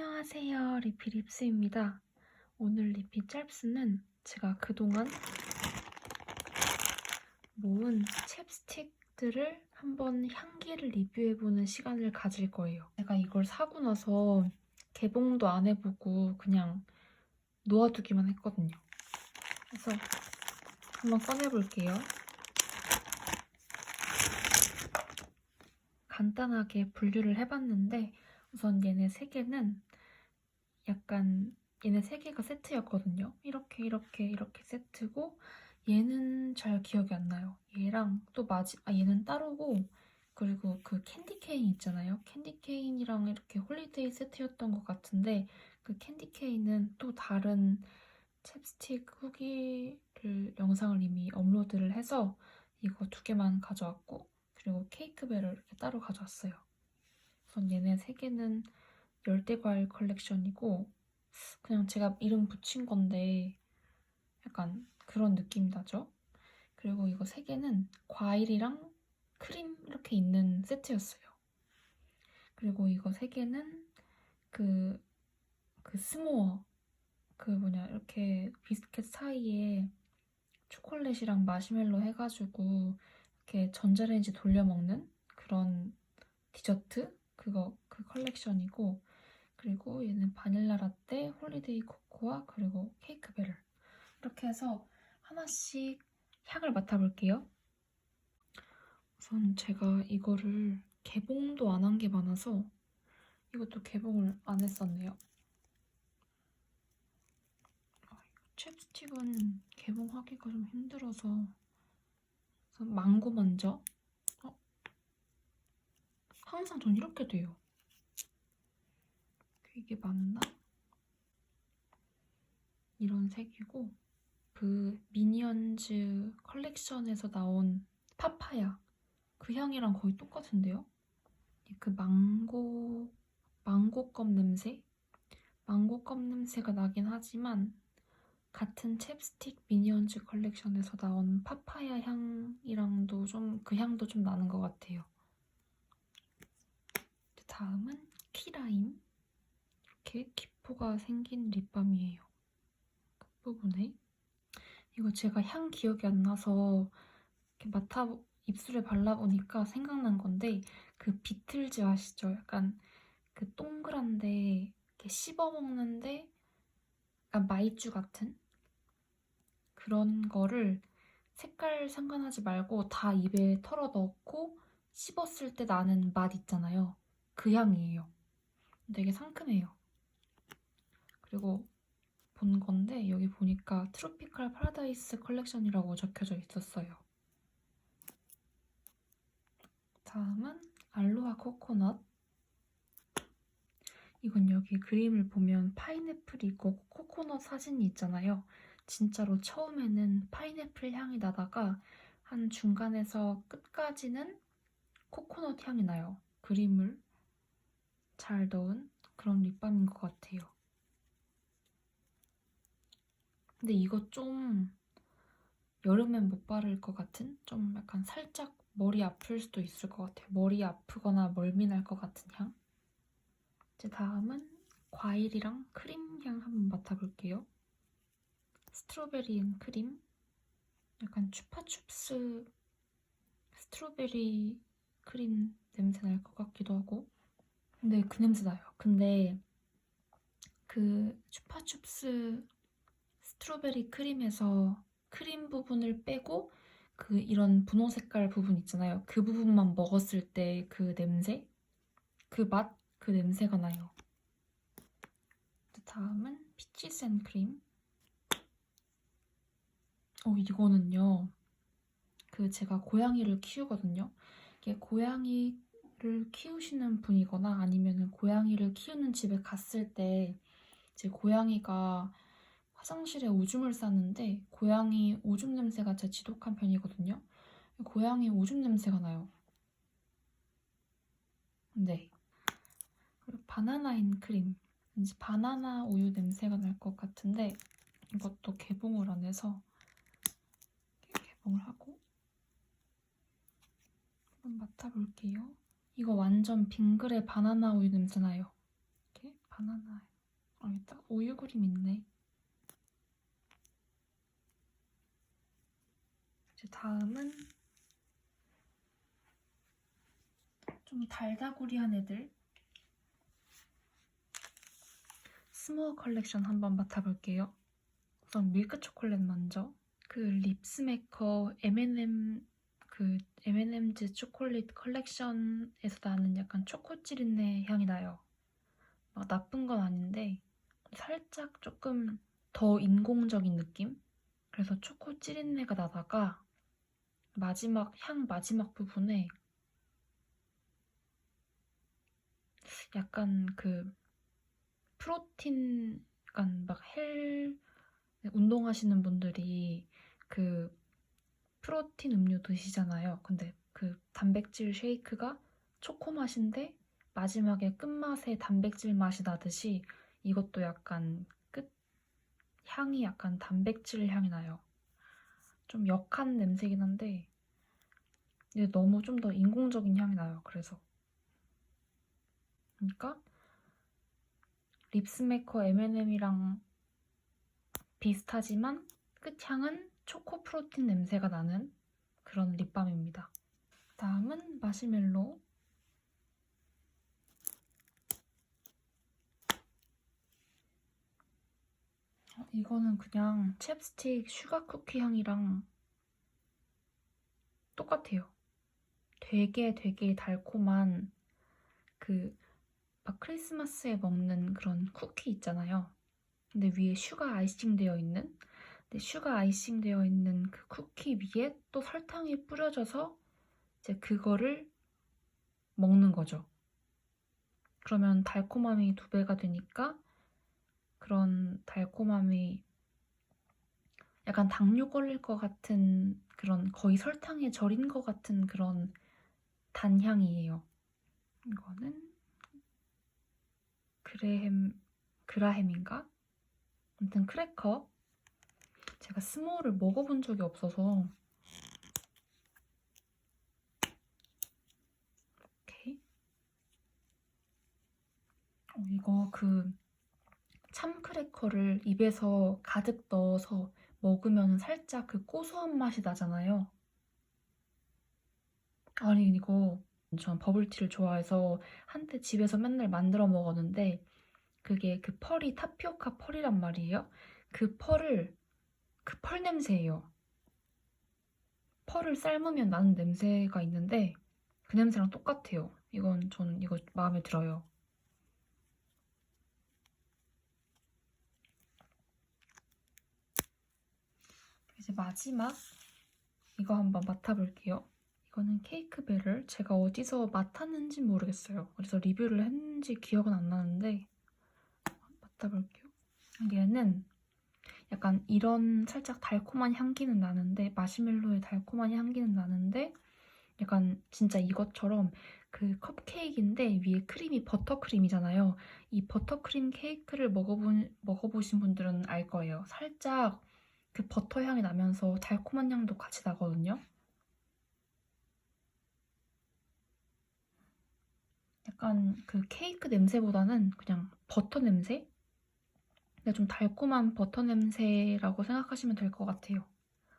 안녕하세요. 리피 립스입니다. 오늘 리피 짤스는 제가 그동안 모은 챕스틱들을 한번 향기를 리뷰해보는 시간을 가질 거예요. 제가 이걸 사고 나서 개봉도 안 해보고 그냥 놓아두기만 했거든요. 그래서 한번 꺼내볼게요. 간단하게 분류를 해봤는데 우선 얘네 세 개는 약간 얘네 세 개가 세트였거든요. 이렇게 이렇게 이렇게 세트고 얘는 잘 기억이 안 나요. 얘랑 또 마지 아 얘는 따로고 그리고 그 캔디 케인 있잖아요. 캔디 케인이랑 이렇게 홀리데이 세트였던 것 같은데 그 캔디 케인은 또 다른 챕스틱 후기를 영상을 이미 업로드를 해서 이거 두 개만 가져왔고 그리고 케이크벨을 이렇게 따로 가져왔어요. 우선 얘네 세 개는 열대 과일 컬렉션이고 그냥 제가 이름 붙인 건데 약간 그런 느낌 나죠? 그리고 이거 세 개는 과일이랑 크림 이렇게 있는 세트였어요. 그리고 이거 세 개는 그, 그 스모어 그 뭐냐 이렇게 비스켓 사이에 초콜릿이랑 마시멜로 해가지고 이렇게 전자레인지 돌려 먹는 그런 디저트 그거 그 컬렉션이고 그리고 얘는 바닐라 라떼, 홀리데이 코코아 그리고 케이크 베럴 이렇게 해서 하나씩 향을 맡아볼게요. 우선 제가 이거를 개봉도 안 한 게 많아서 이것도 개봉을 안 했었네요. 아, 챕스틱은 개봉하기가 좀 힘들어서 우선 망고 먼저 어? 항상 전 이렇게 돼요. 이게 맞나? 이런 색이고 그 미니언즈 컬렉션에서 나온 파파야 그 향이랑 거의 똑같은데요? 그 망고 망고 껌 냄새? 망고 껌 냄새가 나긴 하지만 같은 챕스틱 미니언즈 컬렉션에서 나온 파파야 향이랑도 좀 그 향도 좀 나는 것 같아요. 다음은 키라임 이렇게 기포가 생긴 립밤이에요. 끝부분에 이거 제가 향 기억이 안 나서 이렇게 맡아 입술에 발라보니까 생각난 건데 그 비틀즈 아시죠? 약간 그 동그란데 이렇게 씹어 먹는데 약간 마이쮸 같은 그런 거를 색깔 상관하지 말고 다 입에 털어 넣고 씹었을 때 나는 맛 있잖아요. 그 향이에요. 되게 상큼해요. 그리고 본 건데 여기 보니까 트로피칼 파라다이스 컬렉션이라고 적혀져 있었어요. 다음은 알로하 코코넛. 이건 여기 그림을 보면 파인애플이 있고 코코넛 사진이 있잖아요. 진짜로 처음에는 파인애플 향이 나다가 한 중간에서 끝까지는 코코넛 향이 나요. 그림을 잘 넣은 그런 립밤인 것 같아요. 근데 이거 좀 여름엔 못 바를 것 같은 좀 약간 살짝 머리 아플 수도 있을 것 같아요. 머리 아프거나 멀미 날 것 같은 향. 이제 다음은 과일이랑 크림 향 한번 맡아볼게요. 스트로베리 앤 크림. 약간 추파춥스 스트로베리 크림 냄새 날 것 같기도 하고. 근데 그 냄새 나요. 근데 그 추파춥스 스트로베리 크림에서 크림 부분을 빼고 그 이런 분홍 색깔 부분 있잖아요. 그 부분만 먹었을 때 그 냄새? 그 맛? 그 냄새가 나요. 다음은 피치 센크림. 어, 이거는요. 그 제가 고양이를 키우거든요. 이게 고양이를 키우시는 분이거나 아니면 고양이를 키우는 집에 갔을 때 제 고양이가 화장실에 오줌을 쌌는데 고양이 오줌 냄새가 제 지독한 편이거든요. 고양이 오줌 냄새가 나요. 네. 그리고 바나나 인 크림. 왠지 바나나 우유 냄새가 날 것 같은데 이것도 개봉을 안 해서 개봉을 하고 한번 맡아볼게요. 이거 완전 빙그레 바나나 우유 냄새 나요. 이렇게 바나나. 아, 있다. 우유 그림 있네. 이제 다음은 좀 달다구리한 애들. 스모어 컬렉션 한번 맡아볼게요. 우선 밀크 초콜릿 먼저. 그 립스메커 M&M 그 M&M's 초콜릿 컬렉션에서 나는 약간 초코 찌린내 향이 나요. 막 나쁜 건 아닌데 살짝 조금 더 인공적인 느낌? 그래서 초코 찌린내가 나다가 마지막 향 마지막 부분에 약간 그 프로틴 약간 막 헬 운동하시는 분들이 그 프로틴 음료 드시잖아요. 근데 그 단백질 쉐이크가 초코 맛인데 마지막에 끝맛에 단백질 맛이 나듯이 이것도 약간 끝 향이 약간 단백질 향이 나요. 좀 역한 냄새긴 한데 근데 너무 좀 더 인공적인 향이 나요. 그래서 그러니까 립스메커 M&M이랑 비슷하지만 끝향은 초코 프로틴 냄새가 나는 그런 립밤입니다. 다음은 마시멜로. 어, 이거는 그냥 챕스틱 슈가 쿠키 향이랑 똑같아요. 되게 되게 달콤한 그 막 크리스마스에 먹는 그런 쿠키 있잖아요. 근데 위에 슈가 아이싱 되어 있는 근데 슈가 아이싱 되어 있는 그 쿠키 위에 또 설탕이 뿌려져서 이제 그거를 먹는 거죠. 그러면 달콤함이 두 배가 되니까 그런 달콤함이 약간 당뇨 걸릴 것 같은 그런 거의 설탕에 절인 것 같은 그런 단향이에요. 이거는 그레햄 그라햄인가? 아무튼 크래커 제가 스모어를 먹어본 적이 없어서 이렇게 어, 이거 그 참크래커를 입에서 가득 넣어서 먹으면 살짝 그 고소한 맛이 나잖아요. 아니 이거 전 버블티를 좋아해서 한때 집에서 맨날 만들어 먹었는데 그게 그 펄이 타피오카 펄이란 말이에요. 그 펄을 그 펄 냄새예요. 펄을 삶으면 나는 냄새가 있는데 그 냄새랑 똑같아요. 이건 전 이거 마음에 들어요. 이제 마지막 이거 한번 맡아볼게요. 이거는 케이크 벨을 제가 어디서 맡았는지 모르겠어요. 어디서 리뷰를 했는지 기억은 안 나는데 맡아볼게요. 얘는 약간 이런 살짝 달콤한 향기는 나는데 마시멜로의 달콤한 향기는 나는데 약간 진짜 이것처럼 그 컵케이크인데 위에 크림이 버터크림이잖아요. 이 버터크림 케이크를 먹어본, 먹어보신 분들은 알 거예요. 살짝 그 버터 향이 나면서 달콤한 향도 같이 나거든요. 약간 그 케이크 냄새보다는 그냥 버터 냄새? 근데 좀 달콤한 버터 냄새라고 생각하시면 될 것 같아요.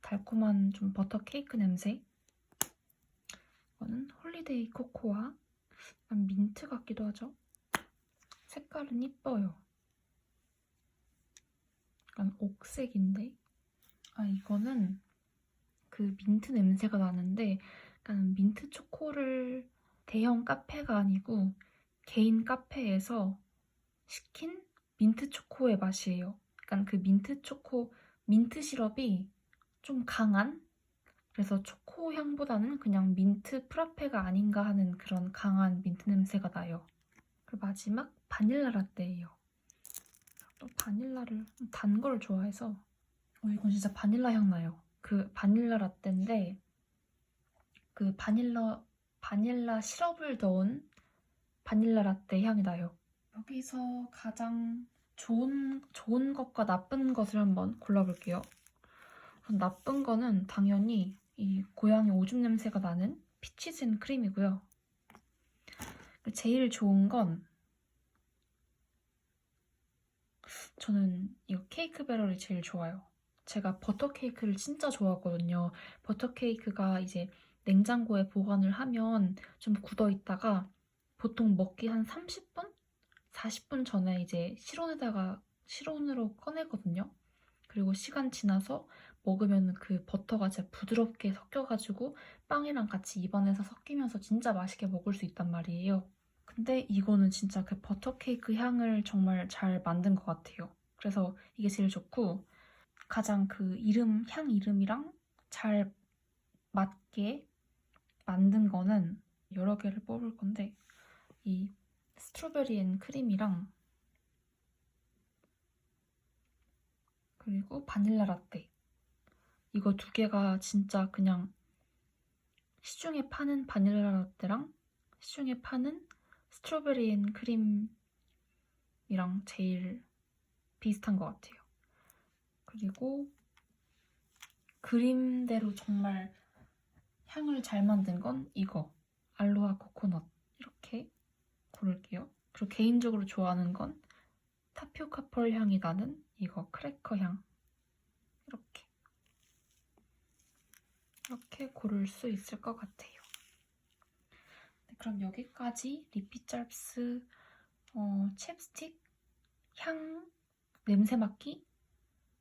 달콤한 좀 버터 케이크 냄새. 이거는 홀리데이 코코아. 약간 민트 같기도 하죠. 색깔은 이뻐요. 약간 옥색인데. 아 이거는 그 민트 냄새가 나는데 약간 민트 초코를 대형 카페가 아니고 개인 카페에서 시킨 민트 초코의 맛이에요. 약간 그 민트 초코, 민트 시럽이 좀 강한? 그래서 초코 향보다는 그냥 민트 프라페가 아닌가 하는 그런 강한 민트 냄새가 나요. 그리고 마지막 바닐라 라떼예요. 또 바닐라를 단 걸 좋아해서 어, 이건 진짜 바닐라 향 나요. 그 바닐라 라떼인데 그 바닐라 바닐라 시럽을 넣은 바닐라 라떼 향이 나요. 여기서 가장 좋은, 좋은 것과 나쁜 것을 한번 골라볼게요. 나쁜 거는 당연히 이 고양이 오줌 냄새가 나는 피치진 크림이고요. 제일 좋은 건 저는 이거 케이크 배럴이 제일 좋아요. 제가 버터 케이크를 진짜 좋아하거든요. 버터 케이크가 이제 냉장고에 보관을 하면 좀 굳어 있다가 보통 먹기 한 30분? 40분 전에 이제 실온에다가 실온으로 꺼내거든요. 그리고 시간 지나서 먹으면 그 버터가 진짜 부드럽게 섞여가지고 빵이랑 같이 입안에서 섞이면서 진짜 맛있게 먹을 수 있단 말이에요. 근데 이거는 진짜 그 버터 케이크 향을 정말 잘 만든 것 같아요. 그래서 이게 제일 좋고 가장 그 이름, 향 이름이랑 잘 맞게 만든 거는 여러 개를 뽑을 건데 이 스트로베리 앤 크림이랑 그리고 바닐라 라떼 이거 두 개가 진짜 그냥 시중에 파는 바닐라 라떼랑 시중에 파는 스트로베리 앤 크림이랑 제일 비슷한 것 같아요. 그리고 그림대로 정말 향을 잘 만든 건 이거 알로하 코코넛 이렇게 고를게요. 그리고 개인적으로 좋아하는 건 타피오카 펄 향이 나는 이거 크래커 향 이렇게 이렇게 고를 수 있을 것 같아요. 네, 그럼 여기까지 리피짤스 어, 챕스틱 향 냄새 맡기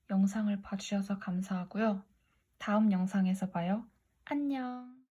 영상을 봐주셔서 감사하고요. 다음 영상에서 봐요. 안녕.